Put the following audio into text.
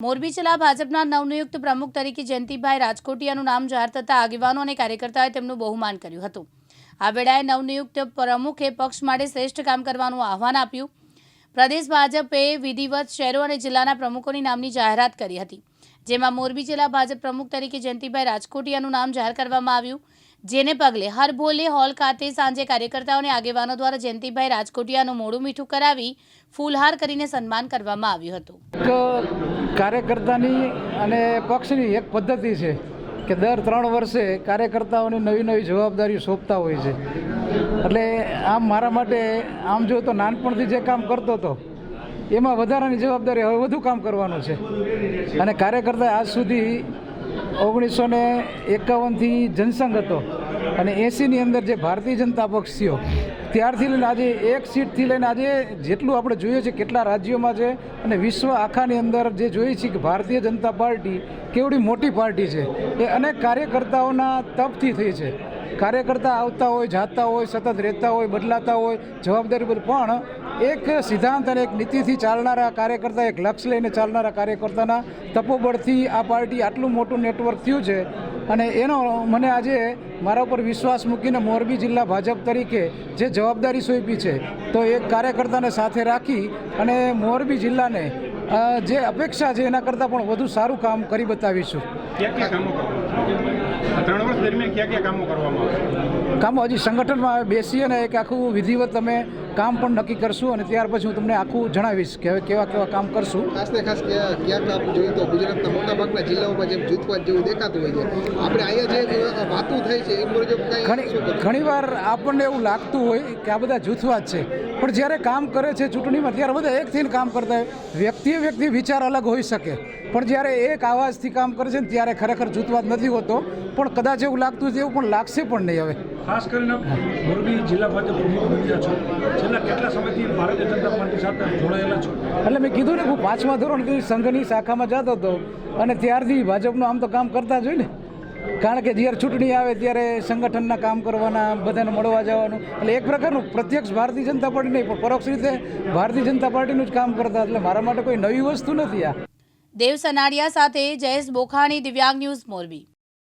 મોરબી જિલ્લા ભાજપના નવનિયુક્ત પ્રમુખ તરીકે જયંતિભાઈ રાજકોટિયાનું નામ જાહેર થતાં આગેવાનો અને કાર્યકર્તાઓએ તેમનું બહુમાન કર્યું હતું. આ વેળાએ નવનિયુક્ત પ્રમુખે પક્ષ માટે શ્રેષ્ઠ કામ કરવાનું આહવાન આપ્યું. પ્રદેશ ભાજપે વિધિવત શહેરો અને જિલ્લાના પ્રમુખોની નામની જાહેરાત કરી હતી, જેમાં મોરબી જિલ્લા ભાજપ પ્રમુખ તરીકે જયંતિભાઈ રાજકોટિયાનું નામ જાહેર કરવામાં આવ્યું. જેને પગલે હરભોલે હોલ ખાતે સાંજે કાર્યકર્તાઓને આગેવાનો દ્વારા જયંતિભાઈ રાજકોટિયાનું મોડું મીઠું કરાવી ફૂલહાર કરીને સન્માન કરવામાં આવ્યું હતું. કાર્યકર્તાની અને પક્ષની એક પદ્ધતિ છે કે દર ત્રણ વર્ષે કાર્યકર્તાઓને નવી નવી જવાબદારીઓ સોંપતા હોય છે. એટલે આમ મારા માટે, આમ જો તો નાનપણથી જે કામ કરતો હતો, એમાં વધારાની જવાબદારી હવે વધુ કામ કરવાનું છે. અને કાર્યકર્તા આજ સુધી ઓગણીસો ને એકાવનથી જનસંઘ હતો અને એંસીની અંદર જે ભારતીય જનતા પક્ષ થયો, ત્યારથી લઈને આજે એક સીટથી લઈને આજે જેટલું આપણે જોઈએ છે કેટલા રાજ્યોમાં છે અને વિશ્વ આખાની અંદર જે જોઈએ છીએ કે ભારતીય જનતા પાર્ટી કેવડી મોટી પાર્ટી છે, એ અનેક કાર્યકર્તાઓના તપથી થઈ છે. કાર્યકર્તા આવતા હોય, જાતા હોય, સતત રહેતા હોય, બદલાતા હોય, જવાબદારી બધું પણ એક સિદ્ધાંત અને એક નીતિથી ચાલનારા કાર્યકર્તા, એક લક્ષ્ય લઈને ચાલનારા કાર્યકર્તાના તપોબળથી આ પાર્ટી આટલું મોટું નેટવર્ક થયું છે. અને એનો મને આજે મારા ઉપર વિશ્વાસ મૂકીને મોરબી જિલ્લા ભાજપ તરીકે જે જવાબદારી સોંપી છે, તો એક કાર્યકર્તાને સાથે રાખી અને મોરબી જિલ્લાને જે અપેક્ષા છે એના કરતાં પણ વધુ સારું કામ કરી બતાવીશું. ક્યાં ક્યાં કામો કરવામાં ત્રણ વર્ષ દરમિયાન ક્યાં ક્યાં કામો કરવામાં આવશે કામો હજી સંગઠનમાં બેસી અને એક આખું વિધિવત અમે કામ પણ નક્કી કરશું અને ત્યાર પછી હું તમને આખું જણાવીશ કે હવે કેવા કેવા કામ કરશું. ખાસ ને ખાસ ક્યાં ક્યાંક આપણે જોઈએ તો ગુજરાતના મોટાભાગના જિલ્લાઓમાં જેમ જૂથવાદ જેવું દેખાતું હોય છે. આપણે અહીંયા જે વાતું થાય છે એ મુજબ ઘણી ઘણીવાર આપણને એવું લાગતું હોય કે આ બધા જૂથવાદ છે. પણ જ્યારે કામ કરે છે ચૂંટણીમાં ત્યારે બધા એક થઈને કામ કરતા હોય. વ્યક્તિએ વ્યક્તિ વિચાર અલગ હોઈ શકે. પણ જ્યારે એક આવાજથી કામ કરે છે ને ત્યારે ખરેખર જૂથવાદ નથી હોતો. પણ કદાચ એવું લાગતું છે એવું પણ લાગશે પણ નહીં હવે. ખાસ કરીને મોરબી જિલ્લા ભાજપ પ્રમુખ બન્યા છો. છેલ્લા કેટલા સમયથી ભારતીય જનતા પાર્ટી સાથે જોડાયેલા છો? એટલે મેં કીધું ને હું પાંચમા ધોરણથી સંઘની શાખામાં જતો હતો. અને ત્યારથી ભાજપનું આમ તો કામ કરતા જ હોય ને. કારણ કે જ્યારે ચૂંટણી આવે ત્યારે સંગઠનના કામ કરવાના, બધાને મળવા જવાનું. એટલે એક પ્રકારનું પ્રત્યક્ષ ભારતીય જનતા પાર્ટી નહીં, પણ પરોક્ષ રીતે ભારતીય જનતા પાર્ટીનું જ કામ કરતા. એટલે મારા માટે કોઈ નવી વસ્તુ નથી આ. દેવ સનાડિયા સાથે જયેશ બોખાણી, દિવ્યાંગ ન્યૂઝ મોરબી.